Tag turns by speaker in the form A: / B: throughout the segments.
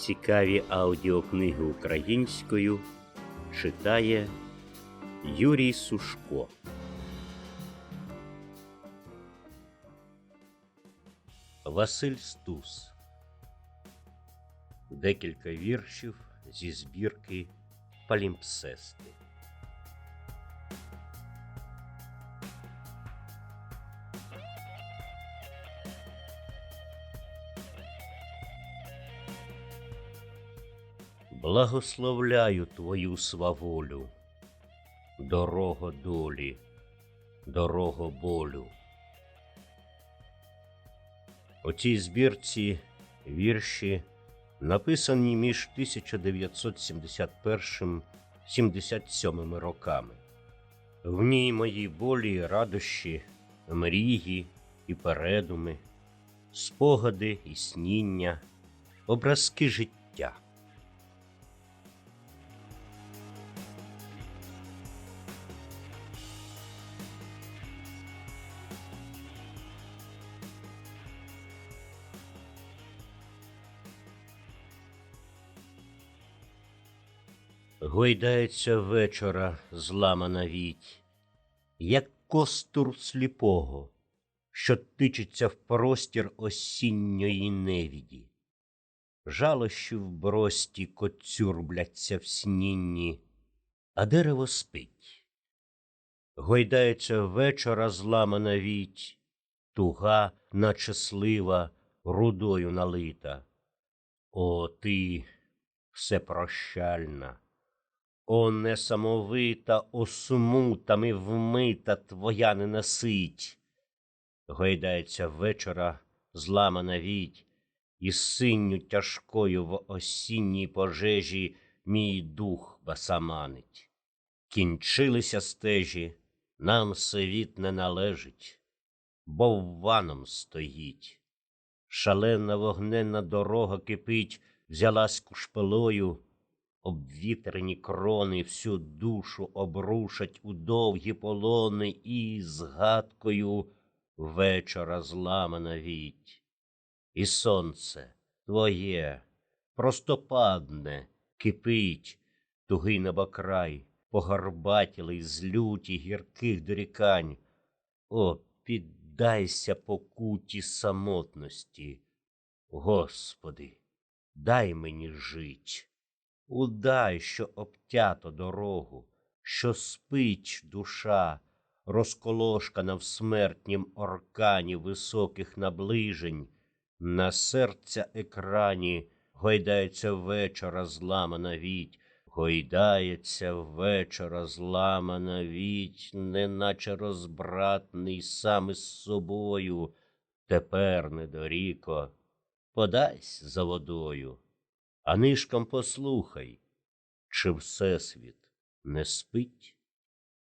A: Цікаві аудіокниги українською читає Юрій Сушко. Василь Стус. Декілька віршів зі збірки Палімпсести. Благословляю твою сваволю, дорого долі, дорого болю. У цій збірці вірші написані між 1971 77 роками. В ній мої болі, радощі, мрії і передуми, спогади і сніння, образки життя. Гойдається вечора зламана віть, як костур сліпого, що тичиться в простір осінньої невіді. Жалощі в брості коцюрбляться в снінні, а дерево спить. Гойдається вечора зламана віть, туга, наче слива, рудою налита. О, ти всепрощальна! О, несамовита, осмутами вмита твоя ненасить. Гойдається вечора зламана віть, і синю тяжкою в осінній пожежі мій дух басаманить. Кінчилися стежі, нам світ не належить, бо ваном стоїть. Шалена вогненна дорога кипить, взялась кушпелою обвітрені крони всю душу обрушать у довгі полони і згадкою вечора зламана віть. І сонце твоє простопадне кипить, тугий небокрай, погорбатілий з люті гірких дорікань. О, піддайся покуті самотності. Господи, дай мені жить. Удай, що обтято дорогу, що спить душа, розколошкана в смертнім оркані високих наближень, на серця екрані гойдається вечора зламана віть, гойдається вечора зламана віть, неначе розбратний сам із собою. Тепер недоріко, подайсь за водою. А нишком послухай, чи Всесвіт не спить?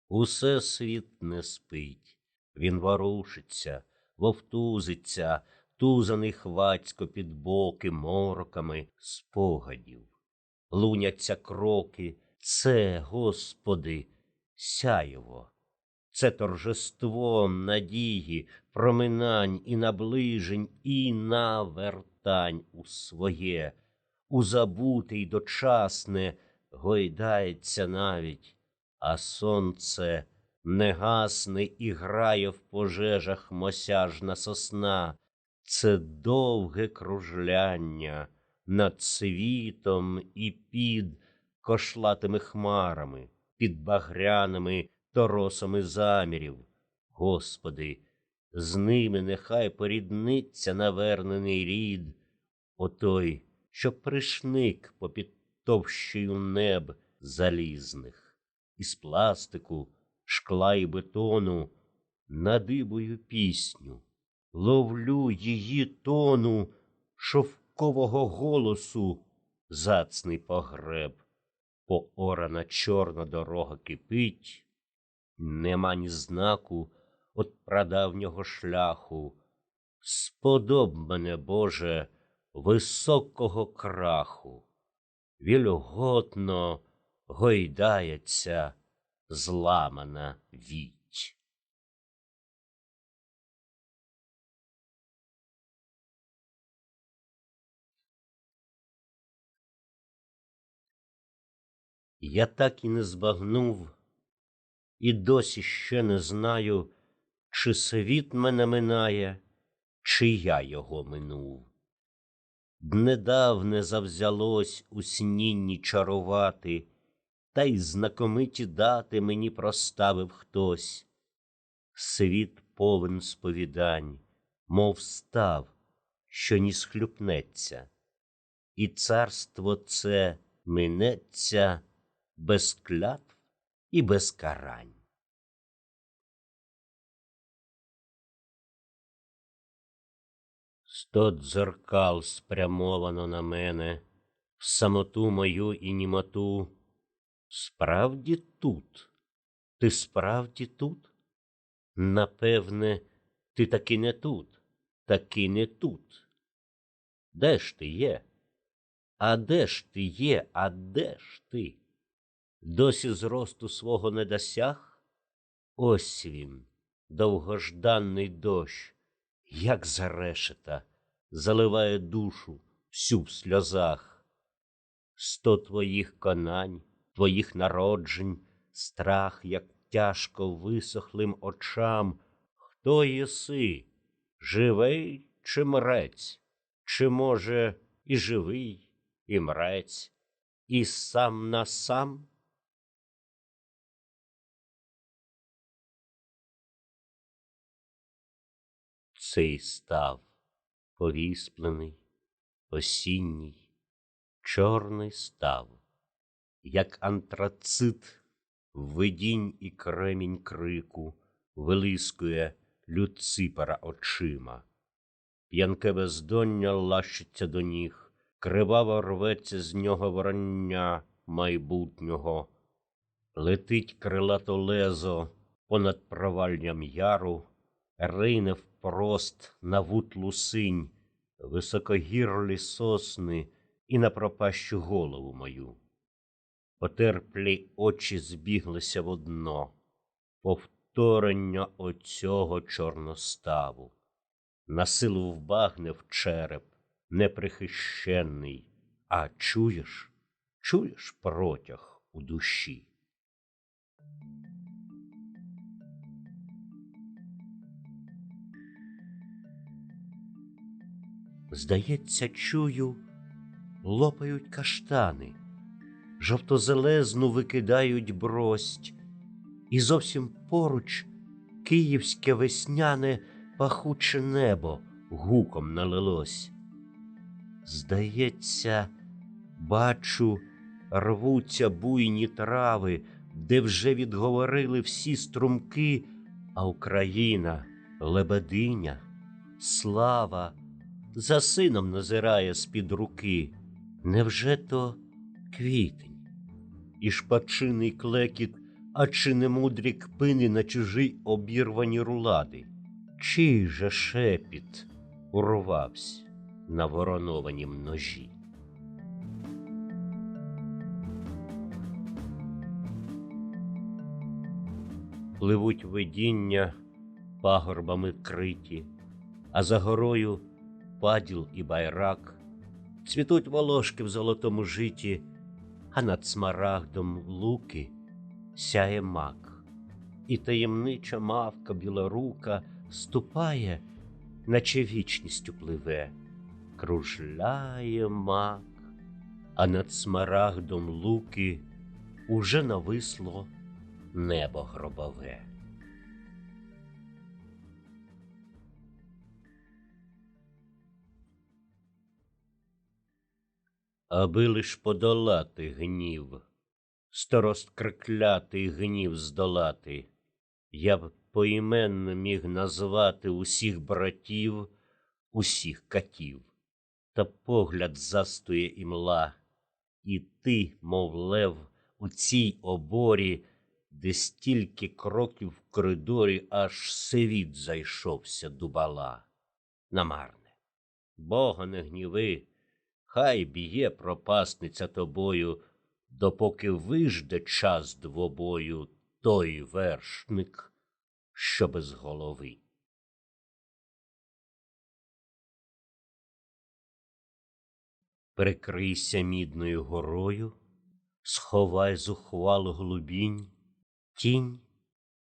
A: Усесвіт не спить, він ворушиться, вовтузиться, тузаний хвацько під боки мороками спогадів. Луняться кроки, це, Господи, сяєво, це торжество надії, проминань і наближень, і навертань у своє у забуте й дочасне гойдається навіть, а сонце не гасне і грає в пожежах мосяжна сосна. Це довге кружляння над світом і під кошлатими хмарами, під багряними торосами замірів. Господи, з ними нехай порідниться навернений рід, отой що пришник попід товщею неб залізних, із пластику, шкла і бетону, надибую пісню, ловлю її тону шовкового голосу, зацний погреб, поорана чорна дорога кипить, нема ні знаку от прадавнього шляху. Сподоб мене, Боже, високого краху, вільготно гойдається зламана віть. Я так і не збагнув, і досі ще не знаю, чи світ мене минає, чи я його минув. Днедавне завзялось у снінні чарувати, та й знакомиті дати мені проставив хтось. Світ повен сповідань, мов став, що ні схлюпнеться, і царство це минеться без клятв і без карань. Сто дзеркал спрямовано на мене, в самоту мою і німоту. Справді тут, ти справді тут? Напевне, ти таки не тут, таки не тут. Де ж ти є? А де ж ти є, а де ж ти? Досі зросту свого не досяг? Ось він, довгожданий дощ, як зарешета, заливає душу всю в сльозах. Сто твоїх конань, твоїх народжень, страх, як тяжко висохлим очам. Хто єси? Живий чи мрець? Чи, може, і живий, і мрець, і сам на сам? Цей став повісплений, осінній, чорний став, як антрацит, видінь і кремінь крику, вилискує люципера очима. П'янке бездоння лащиться до ніг, криваво рветься з нього вороння майбутнього, летить крилато лезо понад провальням яру, рине впрост на вутлу синь, високогірлі сосни і на пропащу голову мою. Потерплі очі збіглися в одно, повторення оцього чорноставу насилу вбагнев череп, неприхищенний, а чуєш, чуєш протяг у душі. Здається, чую, лопають каштани, жовтозелезну викидають брость, і зовсім поруч київське весняне пахуче небо гуком налилось. Здається, бачу, рвуться буйні трави, де вже відговорили всі струмки, а Україна, лебединя, слава, за сином назирає з-під руки. Невже то квітень? І шпачиний клекіт, а чи не мудрі кпини на чужі обірвані рулади? чий же шепіт урвався на воронованім ножі. Пливуть видіння пагорбами криті, а за горою паділ і байрак, цвітуть волошки в золотому житі, а над смарагдом луки сяє мак, і таємнича мавка білорука ступає, наче вічністю пливе, кружляє мак, а над смарагдом луки уже нависло небо гробове. Аби лиш подолати гнів, старост криклятий гнів здолати, я б поіменно міг назвати усіх братів, усіх катів, та погляд застує імла, і ти, мов лев, у цій оборі, де стільки кроків в коридорі, аж світ зайшовся дубала. Намарне, Бога не гніви, хай б'є пропасниця тобою, допоки вижде час двобою той вершник що без голови. Прикрийся мідною горою, сховай зухвалу глубінь, тінь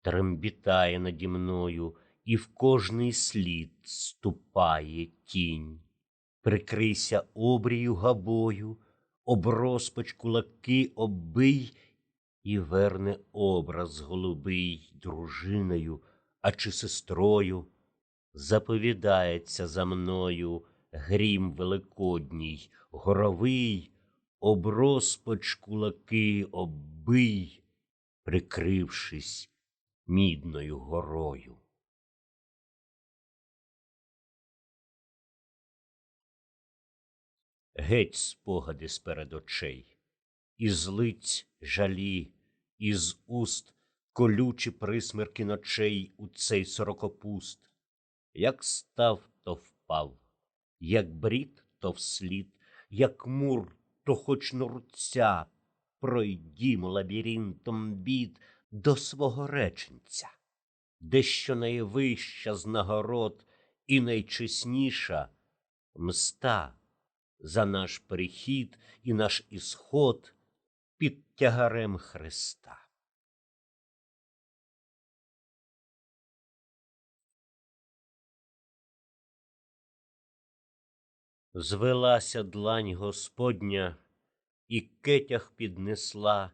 A: трембітає наді мною, і в кожний слід ступає тінь. Прикрийся обрію габою, об розпач кулаки оббий, і верне образ голубий дружиною, а чи сестрою, заповідається за мною грім великодній, горовий, об розпач кулаки оббий, прикрившись мідною горою. Геть спогади сперед очей, із лиць жалі, із уст колючі присмерки ночей у цей сорокопуст, як став, то впав, як брід, то вслід, як мур, то хоч нурця, пройдімо лабіринтом бід до свого реченця, де що найвища з нагород і найчесніша мста за наш перехід і наш ісход під тягарем Христа. Звелася длань Господня, і кетях піднесла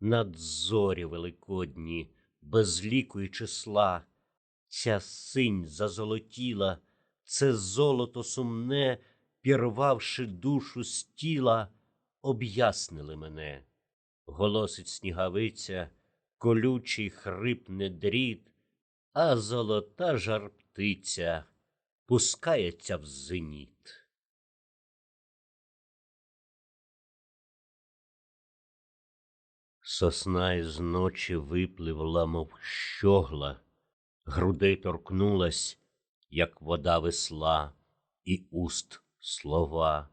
A: над зорі великодні, без ліку і числа. Ця синь зазолотіла, це золото сумне пірвавши душу з тіла, об'яснили мене. Голосить снігавиця, колючий хрипне дріт, а золота жар птиця пускається в зеніт. Сосна із ночі випливла, мов щогла, грудей торкнулась, як вода весла, і уст слова,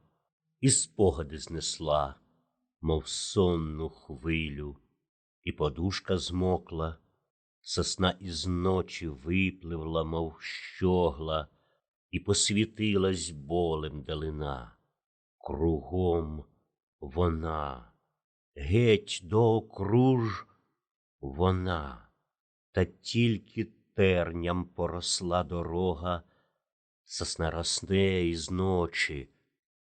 A: і спогади знесла, мов сонну хвилю, і подушка змокла, сосна із ночі випливла, мов щогла, і посвітилась болем далина. Кругом вона, геть до окруж вона, та тільки терням поросла дорога сосна росне із ночі,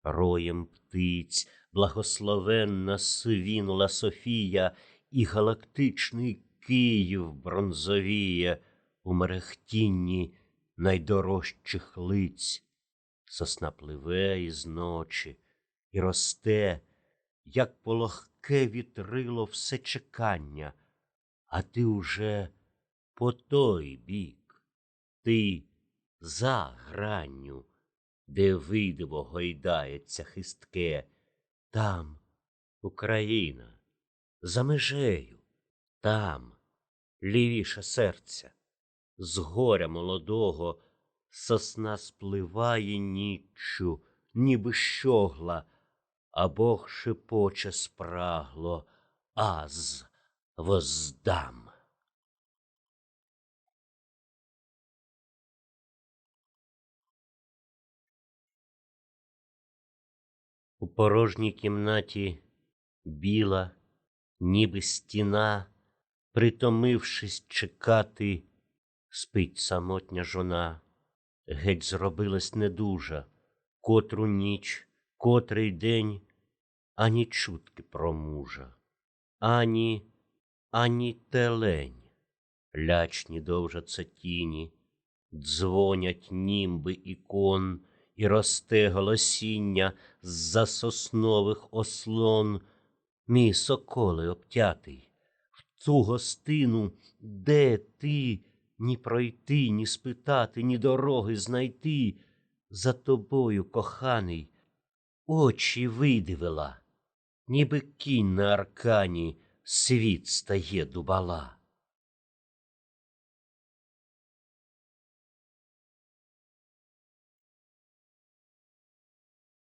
A: роєм птиць, благословенна свінула Софія, і галактичний Київ бронзовіє у мерехтінні найдорожчих лиць. Сосна пливе із ночі і росте, як пологке вітрило все чекання, а ти уже по той бік, ти за гранню, де видиво гойдається хистке, там Україна, за межею, там лівіше серця, з горя молодого сосна спливає ніччю, ніби щогла, а Бог шепоче спрагло, аз воздам. У порожній кімнаті біла, ніби стіна, притомившись чекати, спить самотня жона, геть зробилась недужа, котру ніч, котрий день, ані чутки про мужа, ані, ані телень, лячні довжаться тіні, дзвонять німби ікон і росте голосіння з за соснових ослон, мій соколе обтятий, в ту гостину, де ти? Ні пройти, ні спитати, ні дороги знайти, за тобою, коханий, очі видивила, ніби кінь на аркані світ стає дубала.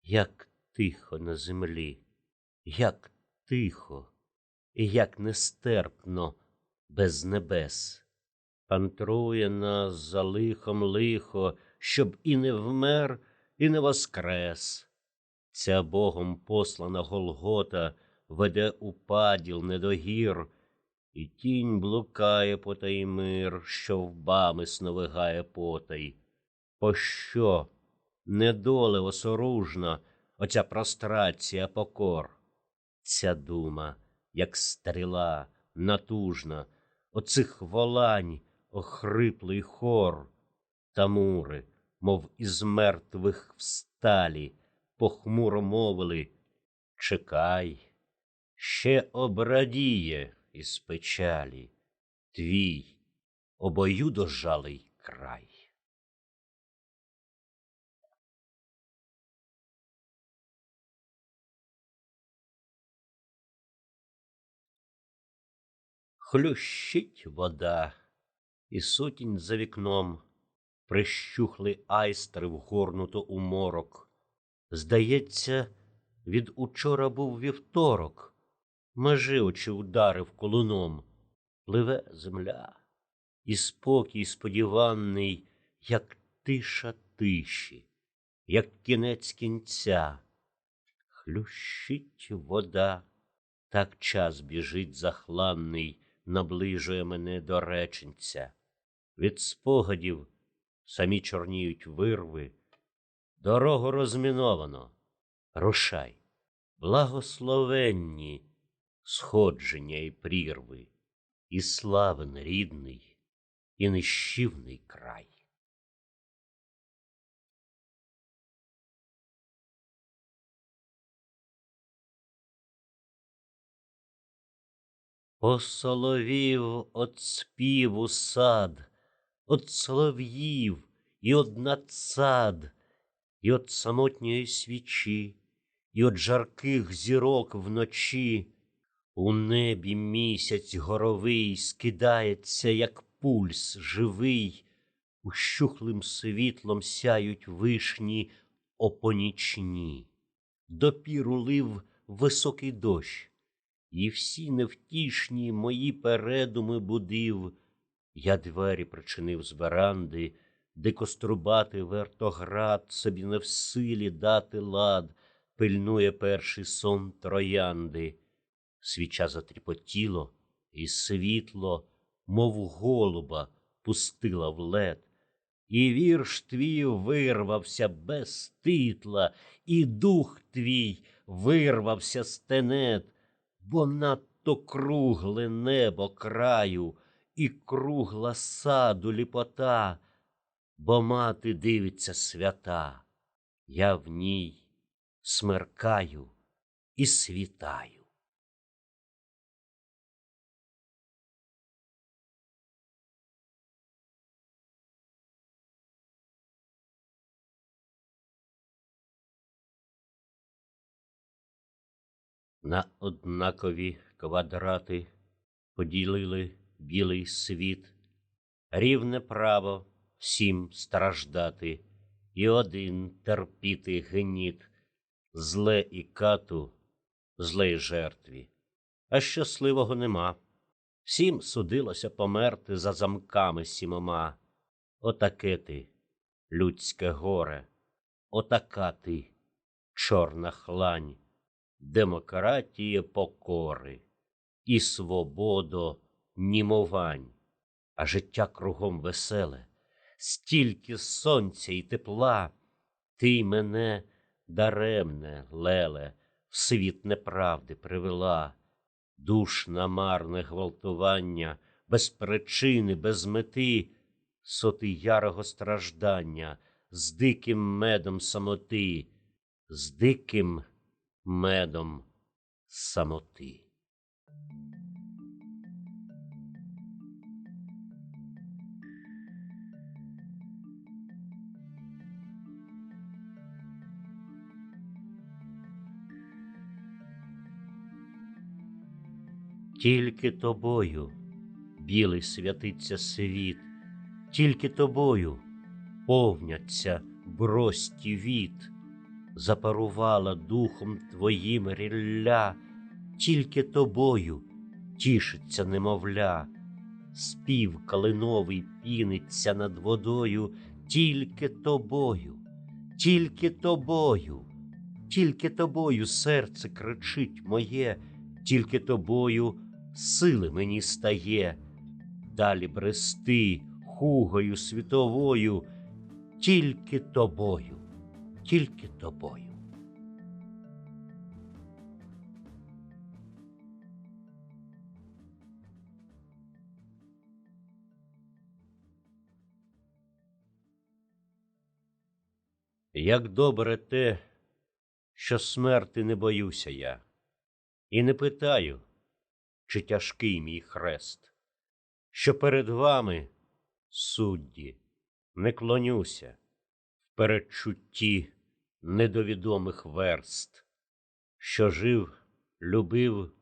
A: Як тихо на землі, як тихо і як нестерпно без небес, пантрує нас за лихом лихо, щоб і не вмер, і не воскрес. Ця Богом послана Голгота веде у паділ недогір, і тінь блукає по той мир, що вбами сновигає потай. Пощо недоле осоружна, оця прострація покор? Ця дума, як стріла, натужна, оцих волань охриплий хор, та мури, мов із мертвих всталі, похмуро мовили Чекай, ще обрадіє із печалі твій обоюдожалий край. Хлющить вода, і сутінь за вікном, прищухли айстри вгорнуто у морок. Здається, від учора був вівторок, межи очі ударив колуном, пливе земля, і спокій сподіваний, як тиша тиші, як кінець кінця. Хлющить вода, так час біжить захланний наближує мене до реченця. Від спогадів самі чорніють вирви, дорогу розміновано. Рушай, благословенні сходження і прірви, і славен рідний, і нищівний край. Посоловів от співу сад, от солов'їв і од надсад, і от самотньої свічі, і от жарких зірок вночі. У небі місяць горовий скидається, як пульс живий, ущухлим світлом сяють вишні опонічні. Допіру лив високий дощ. І всі невтішні мої передуми будив, я двері причинив з веранди, де кострубати вертоград собі не в силі дати лад, пильнує перший сон троянди. Свіча затріпотіло, і світло, мов голуба, пустила в лед. І вірш твій вирвався без титла, і дух твій вирвався з тенет бо надто кругле небо краю і кругла саду ліпота, бо мати дивиться свята, я в ній смеркаю і світаю. На однакові квадрати поділили білий світ, рівне право всім страждати, і один терпіти гніт, зле і кату, зле й жертві, а щасливого нема. Всім судилося померти за замками сімома. Отаке ти, людське горе, отака ти, чорна хлань демократія покори і свободо німовань, а життя кругом веселе, стільки сонця і тепла, ти мене даремне, леле, в світ неправди привела, душ на марне гвалтування, без причини, без мети, соти ярого страждання, з диким медом самоти, з диким медом самоти. Тільки тобою, білий святиться світ, тільки тобою повняться брості віт запарувала духом твоїм рілля, тільки тобою тішиться немовля, спів калиновий піниться над водою, тільки тобою, тільки тобою, тільки тобою серце кричить моє, тільки тобою сили мені стає, далі брести хугою світовою, тільки тобою, тільки тобою. Як добре те, що смерти не боюся я, і не питаю, чи тяжкий мій хрест, що перед вами, судді, не клонюся в передчутті недовідомих верст, що жив, любив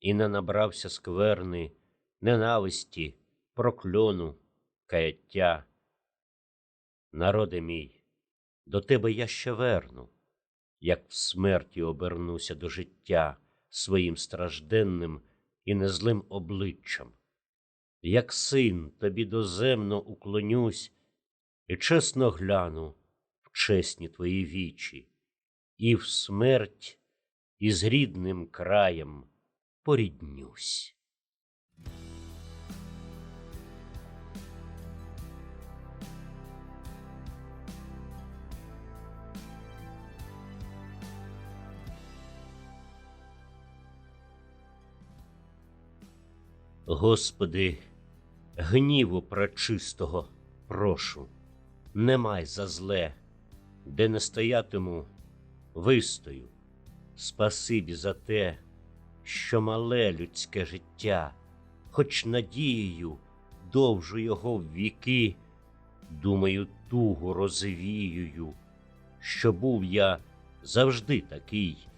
A: і не набрався скверни, ненависті, прокльону, каяття. Народи мій, до тебе я ще верну, як в смерті обернуся до життя своїм стражденним і незлим обличчям, як син тобі доземно уклонюсь і чесно гляну чесні твої вічі, і в смерть із рідним краєм поріднюсь. Господи, гніву пречистого прошу, не май за зле, де не стоятиму, вистою. Спасибі за те, що мале людське життя, хоч надією довжу його в віки, думаю, тугу розвіюю, що був я завжди такий,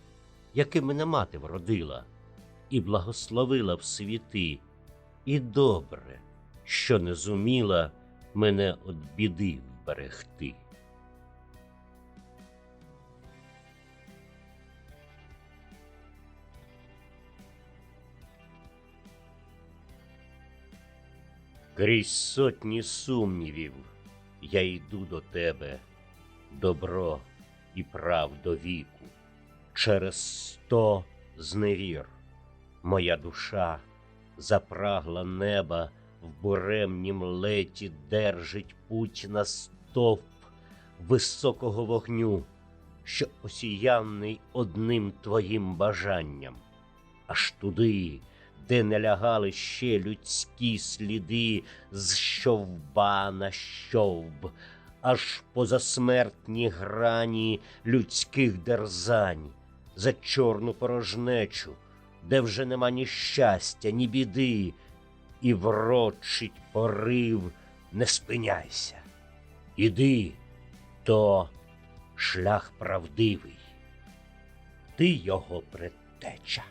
A: яким мене мати вродила, і благословила в світи. І добре, що не зуміла мене від біди вберегти. Крізь сотні сумнівів я йду до тебе, добро і прав до віку, через сто зневір моя душа запрагла неба в буремнім леті держить путь на стовп високого вогню, що осіяний одним твоїм бажанням, аж туди, де не лягали ще людські сліди з щовба на щовб, аж позасмертні грані людських дерзань за чорну порожнечу де вже нема ні щастя, ні біди, і врочить порив, не спиняйся. Іди, то шлях правдивий, ти його предтеча.